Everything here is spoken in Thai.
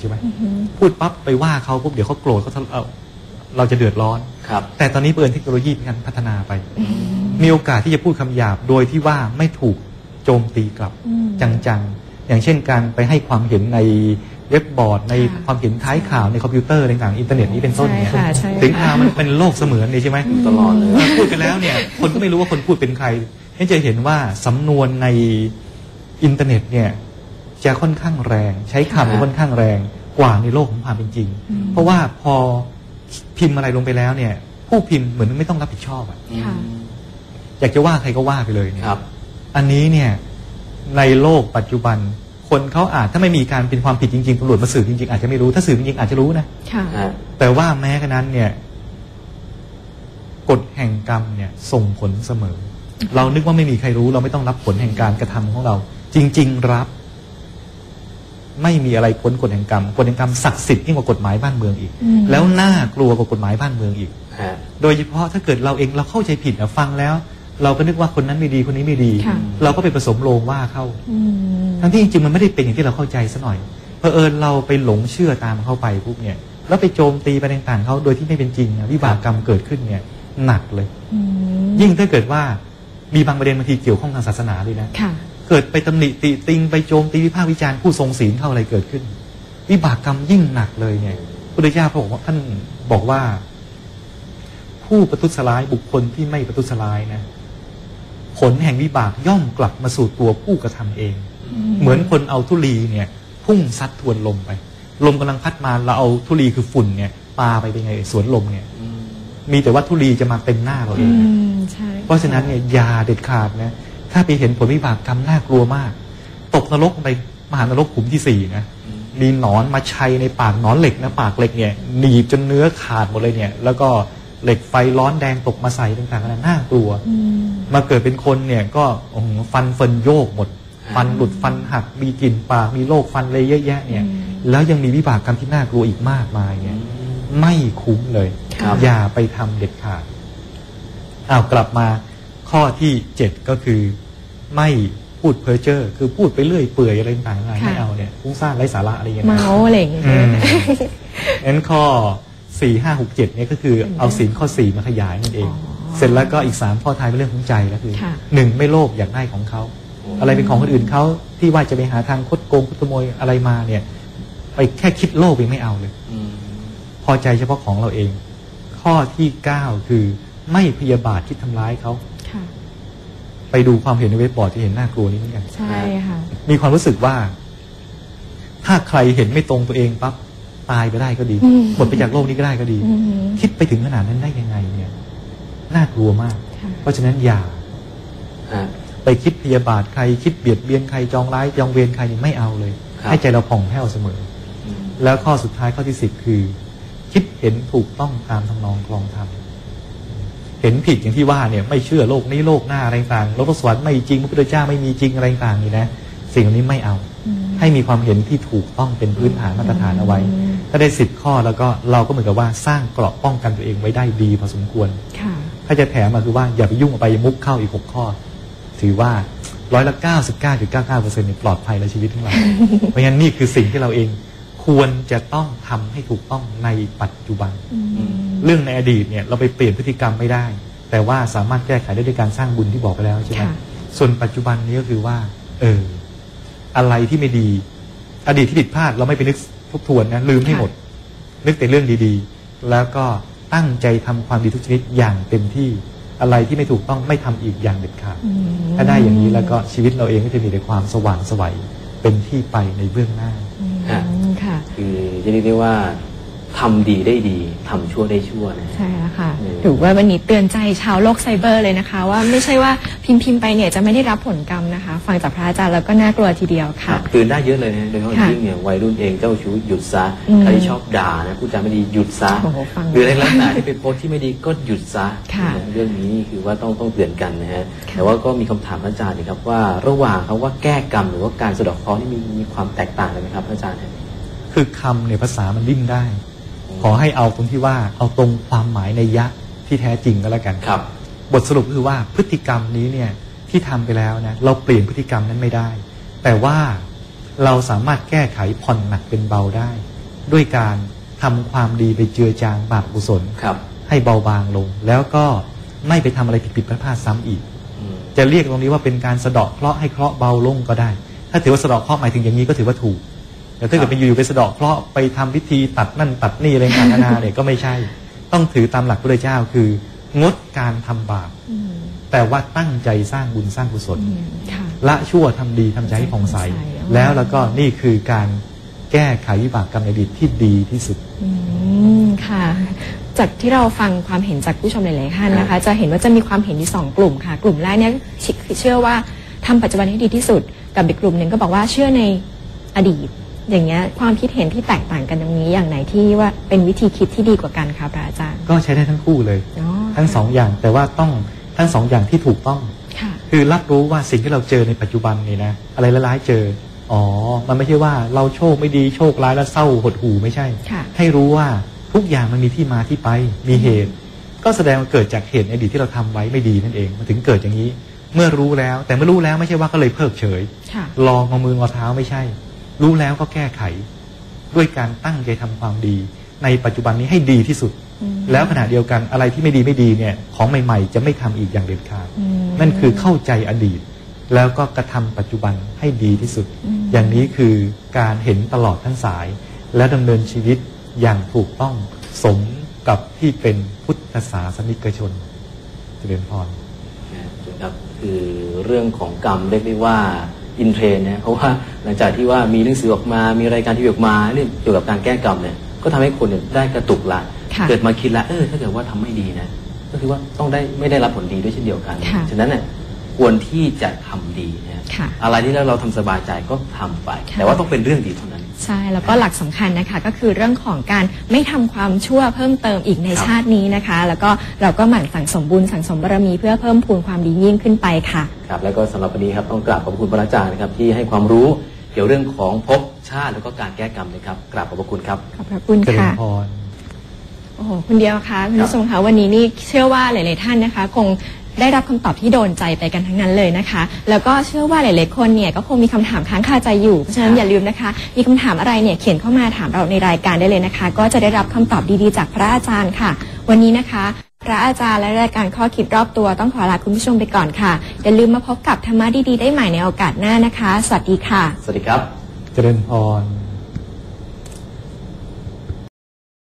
ใช่ไหมพูดปั๊บไปว่าเขาปุ๊บเดี๋ยวเขาโกรธเขาทะเอ่อเราจะเดือดร้อนครับ แต่ตอนนี้เปิดเทคโนโลยีมีการพัฒนาไป มีโอกาสที่จะพูดคำหยาบโดยที่ว่าไม่ถูกโจมตีกลับอืมจังๆ อย่างเช่นการไปให้ความเห็นในเว็บบอร์ดในค่ะความเห็นท้ายข่าวในคอมพิวเตอร์ต่างๆอินเทอร์เน็ตนี้เป็นต้นเนี่ยใช่ค่ะใช่ค่ะถึงข่าวมันเป็นโลกเสมือนเลยใช่ไหมตลอดเลยพูดกันแล้วเนี่ย คนก็ไม่รู้ว่าคนพูดเป็นใครให้จะเห็นว่าสำนวนในอินเทอร์เน็ตเนี่ย จะค่อนข้างแรง ใช้คำที่ค่อนข้างแรงกว่าในโลกของความเป็นจริง เพราะว่าพอพิมพ์อะไรลงไปแล้วเนี่ย ผู้พิมพ์เหมือนไม่ต้องรับผิดชอบอะค่ะอยากจะว่าใครก็ว่าไปเลยเนี่ยครับอันนี้เนี่ยในโลกปัจจุบันคนเขาอาจถ้าไม่มีการเป็นความผิดจริงๆตำรวจมาสืบจริงๆอาจจะไม่รู้ถ้าสืบจริงๆอาจจะรู้นะค่ะฮะแต่ว่าแม้กระนั้นเนี่ยกฎแห่งกรรมเนี่ยส่งผลเสมอ เรานึกว่าไม่มีใครรู้ เราไม่ต้องรับผลแห่งการกระทำของเรา จริง ๆ รับ ไม่มีอะไรพ้นกฎแห่งกรรมกฎแห่งกรรมศักดิ์สิทธิ์ยิ่งกว่ากฎหมายบ้านเมืองอีกอืมแล้วน่ากลัวกว่ากฎหมายบ้านเมืองอีกฮะโดยเฉพาะถ้าเกิดเราเองเราเข้าใจผิดนะฟังแล้ว เราก็นึกว่าคนนั้นไม่ดีคนนี้ไม่ดีค่ะเราก็ไปผสมโลงว่าเข้าอืมทั้งที่จริงๆมันไม่ได้เป็นอย่างที่เราเข้าใจซะหน่อยเพอเอิญเราไปหลงเชื่อตามเข้าไปปุ๊บเนี่ยแล้วไปโจมตีไปต่างๆเขาโดยที่ไม่เป็นจริงนะวิบากกรรมเกิดขึ้นเนี่ยหนักเลยอืมยิ่งถ้าเกิดว่ามีบางประเด็นบางทีเกี่ยวข้องทางศาสนาด้วยนะค่ะ เกิดไปตำหนิติติงไปโจมตีวิพากษ์วิจารณ์ผู้ทรงศีลเท่าอะไรเกิดขึ้น วิบากกรรมยิ่งหนักเลยเนี่ยพุทธเจ้าพระองค์ว่าท่านบอกว่า ผู้ประทุษร้ายบุคคลที่ไม่ประทุษร้ายนะผลแห่งวิบากย่อมกลับมาสู่ตัวผู้กระทำเอง เหมือนคนเอาทุลีเนี่ย พุ่งซัดทวนลมไป ลมกำลังพัดมาเราเอาทุลีคือฝุ่นเนี่ยปาไปเป็นไงสวนลมเนี่ยอืมมีแต่ว่าทุลีจะมาเต็มหน้าเราเออืงนะมใช่เพราะฉะนั้นเนี่ยอยาเด็ดขาดนะ ถ้าไปเห็นผลวิบากกรรมน่ากลัวมาก ตกนรกไปมหานรกขุมที่สี่นะมีหนอนมาชัยในปากหนอนเหล็กนะปากเหล็กเนี่ยหนีบจนเนื้อขาดหมดเลยเนี่ย แล้วก็เหล็กไฟร้อนแดงตกมาใส่ต่างๆนานาน่ากลัวอืมมาเกิดเป็นคนเนี่ยก็โอ้โหฟันเฟินโยกหมด ฟันหลุดฟันหักมีกลิ่นปากมีโรคฟันเลยเยอะแยะเนี่ย แล้วยังมีวิบากกรรมที่น่ากลัวอีกมากมายเนี่ยไม่คุ้มเลยครับอย่าไปทำเด็ดขาดอ้าวกลับมา ข้อที่เจ็ดก็คือไม่พูดเพ้อเจ้อคือพูดไปเรื่อยเปื่อยอะไรต่างๆนานาค่ะไม่เอาเนี่ยฟุ้งซ่านไร้สาระอะไรอย่างเงี้ยเมาอะไรอย่างเงี้ยอืมงั้นข้อสี่ห้าหกเจ็ดเนี่ยก็คือเอาศีลข้อสี่มาขยายนั่นเองอ๋อเสร็จแล้วก็อีกสามข้อท้ายเป็นเรื่องของใจก็คือค่ะหนึ่งไม่โลภอยากได้ของเขา อะไรเป็นของคนอื่นเขาที่ว่าจะไปหาทางคดโกงคดขโมยอะไรมาเนี่ย ไปแค่คิดโลภเองไม่เอาเลยอืมพอใจเฉพาะของเราเอง ข้อที่เก้าคือไม่พยาบาทคิดทำร้ายเขาค่ะ ไปดูความเห็นในเว็บบอร์ดที่เห็นน่ากลัวนี้เหมือนกัน ใช่ค่ะ มีความรู้สึกว่า ถ้าใครเห็นไม่ตรงตัวเองปั๊บตายไปได้ก็ดีอืมหมดไปจากโลกนี้ก็ได้ก็ดีอืมคิดไปถึงขนาดนั้นได้ยังไงเนี่ยน่ากลัวมากค่ะเพราะฉะนั้นอย่าฮะไปคิดพยาบาทใครคิดเบียดเบียนใครจองร้ายจองเวรใครนี่ไม่เอาเลยครับให้ใจเราผ่องแผ้วเสมออืมแล้วข้อสุดท้ายข้อที่สิบคือ คิดเห็นถูกต้องตามทำนองคลองธรรม เห็นผิดอย่างที่ว่าเนี่ยไม่เชื่อโลกนี้โลกหน้าอะไรต่างโลกสวรรค์ไม่จริงพระพุทธเจ้าไม่มีจริงอะไรต่างนี่นะสิ่งเหล่านี้ไม่เอาอืมให้มีความเห็นที่ถูกต้องเป็นพื้นฐานมาตรฐานเอาไว้อืมถ้าได้สิบข้อแล้วก็เราก็เหมือนกับว่าสร้างเกราะป้องกันตัวเองไว้ได้ดีพอสมควรค่ะถ้าจะแถมมาคือว่าอย่าไปยุ่งกับไปมุกเข้าอีกหกข้อ ถือว่าร้อยละเก้าสิบเก้าจุดเก้าเก้าเปอร์เซ็นต์ปลอดภัยในชีวิตของเราเพราะงั้นนี่คือสิ่งที่เราเอง ควรจะต้องทำให้ถูกต้องในปัจจุบันอืมเรื่องในอดีตเนี่ยเราไปเปลี่ยนพฤติกรรมไม่ได้ แต่ว่าสามารถแก้ไขได้ด้วยการสร้างบุญที่บอกไปแล้วใช่ไหมค่ะส่วนปัจจุบันนี้ก็คือว่า เออ อะไรที่ไม่ดี อดีตที่ผิดพลาดเราไม่ไปนึกทบทวนนะลืมให้หมด นึกแต่เรื่องดีๆ แล้วก็ตั้งใจทำความดีทุกชนิดอย่างเต็มที่อะไรที่ไม่ถูกต้องไม่ทำอีกอย่างเด็ดขาดอืมถ้าได้อย่างนี้แล้วก็ชีวิตเราเองก็จะมีแต่ความสว่างไสวัยเป็นที่ไปในเบื้องหน้าอืมฮะ ค่ะ คือจะเรียกได้ว่าทำดีได้ดีทำชั่วได้ชั่วนะ ใช่แล้วค่ะอืม ถือว่าวันนี้เตือนใจชาวโลกไซเบอร์เลยนะคะ ว่าไม่ใช่ว่าพิมพ์พิมพ์ไปเนี่ยจะไม่ได้รับผลกรรมนะคะ ฟังจากพระอาจารย์แล้วก็น่ากลัวทีเดียวค่ะเตือนได้เยอะเลยนะโดยเฉพาะอย่างค่ะยิ่งเนี่ยวัยรุ่นเองเจ้าชู้หยุดซะอืมใครที่ชอบด่านะพูดจาไม่ดีหยุดซะโอ้โหฟังหรืออะไรลักษณะที่เป็นโพสต์ที่ไม่ดีก็หยุดซะค่ะนะเรื่องนี้คือว่าต้องต้องเตือนกันนะฮะค่ะ แต่ว่าก็มีคำถามอาจารย์นะครับว่าระหว่างคำว่าแก้กรรมหรือว่าการสะเดอกเคราะห์นี่มีมีความแตกต่างกันไหมครับอาจารย์ คือคำเนี่ยภาษามันดิ้นได้ ขอให้เอาตรงที่ว่าเอาตรงความหมายในยะที่แท้จริงก็แล้วกันครับ บทสรุปคือว่าพฤติกรรมนี้เนี่ยที่ทำไปแล้วนะเราเปลี่ยนพฤติกรรมนั้นไม่ได้ แต่ว่าเราสามารถแก้ไขผ่อนหนักเป็นเบาได้ ด้วยการทำความดีไปเจือจางบาปอกุศลครับ ให้เบาบางลง แล้วก็ไม่ไปทำอะไรผิดๆพลาดๆซ้ำอีกอืมจะเรียกตรงนี้ว่าเป็นการสะเดาะเคราะห์ให้เคราะห์เบาลงก็ได้ ถ้าถือว่าสะเดาะเคราะห์หมายถึงอย่างนี้ก็ถือว่าถูก แต่ถ้าเกิดไปอยู่ๆไปสะเดาะเคราะห์ไปทำพิธีตัดนั่นตัดนี่อะไรต่างๆนานาเนี่ยก็ไม่ใช่ ต้องถือตามหลักพระเจ้าคือ งดการทำบาปอืมแต่ว่าตั้งใจสร้างบุญสร้างกุศลอืมค่ะละชั่วทำดีทำใจให้ผ่องใสผ่องใสอ๋อแล้วแล้วก็นี่คือการแก้ไขวิบากกรรมในอดีตที่ดีที่สุดอืมค่ะจากที่เราฟังความเห็นจากผู้ชมหลายๆท่านนะคะ จะเห็นว่าจะมีความเห็นอยู่สองกลุ่มค่ะ กลุ่มแรกเนี่ยเชื่อว่าทำปัจจุบันให้ดีที่สุด กับอีกกลุ่มหนึ่งก็บอกว่าเชื่อในอดีต อย่างเงี้ยความคิดเห็นที่แตกต่างกันตรงนี้อย่างไหนที่ว่าเป็นวิธีคิดที่ดีกว่ากันคะพระอาจารย์ ก็ใช้ได้ทั้งคู่เลยอ๋อทั้งสองอย่างแต่ว่าต้องทั้งสองอย่างที่ถูกต้องค่ะคือรับรู้ว่าสิ่งที่เราเจอในปัจจุบันนี่นะอะไรร้ายๆเจออ๋อ มันไม่ใช่ว่าเราโชคไม่ดีโชคร้ายแล้วเศร้าหดหู่ไม่ใช่ค่ะให้รู้ว่าทุกอย่างมันมีที่มาที่ไปมีเหตุ ก็แสดงว่าเกิดจากเหตุในอดีตที่เราทำไว้ไม่ดีนั่นเองมันถึงเกิดอย่างนี้ เมื่อรู้แล้วแต่เมื่อรู้แล้วไม่ใช่ว่าก็เลยเพิกเฉยค่ะลองเอามือเอาเท้าไม่ใช่ รู้แล้วก็แก้ไข ด้วยการตั้งใจทำความดี ในปัจจุบันนี้ให้ดีที่สุดอืมแล้วขณะเดียวกันอะไรที่ไม่ดีไม่ดีเนี่ยของใหม่ๆ จะไม่ทำอีกอย่างเด็ดขาดอืมนั่นคือเข้าใจอดีต แล้วก็กระทำปัจจุบันให้ดีที่สุดอืมอย่างนี้คือการเห็นตลอดทั้งสาย และดำเนินชีวิตอย่างถูกต้องสมกับที่เป็นพุทธศาสนิกชนเจริญพรนะครับคือเรื่องของกรรมเรียกได้ว่า อินเทรนด์นะเพราะว่าหลังจากที่ว่ามีหนังสือออกมา มีรายการที่ออกมาเรื่องเกี่ยวกับการแก้กรรมเนี่ยก็ทำให้คนเนี่ยได้กระตุกละค่ะเกิดมาคิดละเออถ้าเกิดว่าทำไม่ดีนะก็คือว่าต้องได้ไม่ได้รับผลดีด้วยเช่นเดียวกันค่ะฉะนั้นเนี่ยควรที่จะทำดีนะค่ะอะไรที่เราทำสบายใจก็ทำไปค่ะแต่ว่าต้องเป็นเรื่องดีเท่านั้น ใช่ แล้วก็หลักสำคัญนะคะ ก็คือเรื่องของการไม่ทำความชั่วเพิ่มเติมอีกในครับชาตินี้นะคะ แล้วก็เราก็หมั่นสั่งสมบุญสั่งสมบารมีเพื่อเพิ่มพูนความดียิ่งขึ้นไปค่ะ ครับแล้วก็สำหรับวันนี้ครับต้องกราบขอบพระคุณพระอาจารย์นะครับที่ให้ความรู้เกี่ยวเรื่องของภพชาติแล้วก็การแก้กรรมนะครับกราบขอบพระคุณครับ ขอบพระคุณเจริญค่ะ พร โอ้โหคุณเดียวคะคุณผู้ชมคะวันนี้นี่เชื่อว่าหลาย ๆ ท่านนะคะ คง ได้รับคำตอบที่โดนใจไปกันทั้งนั้นเลยนะคะ แล้วก็เชื่อว่าหลายๆคนเนี่ยก็คงมีคำถามค้างคาใจอยู่ เพราะฉะนั้นครับอย่าลืมนะคะ มีคำถามอะไรเนี่ยเขียนเข้ามาถามเราในรายการได้เลยนะคะ ก็จะได้รับคำตอบดีๆ จากพระอาจารย์ค่ะ วันนี้นะคะ พระอาจารย์และรายการข้อคิดรอบตัวต้องขอลาคุณผู้ชมไปก่อนค่ะ อย่าลืมมาพบกับธรรมะดีๆได้ใหม่ในโอกาสหน้านะคะ สวัสดีค่ะ สวัสดีครับ เจริญพร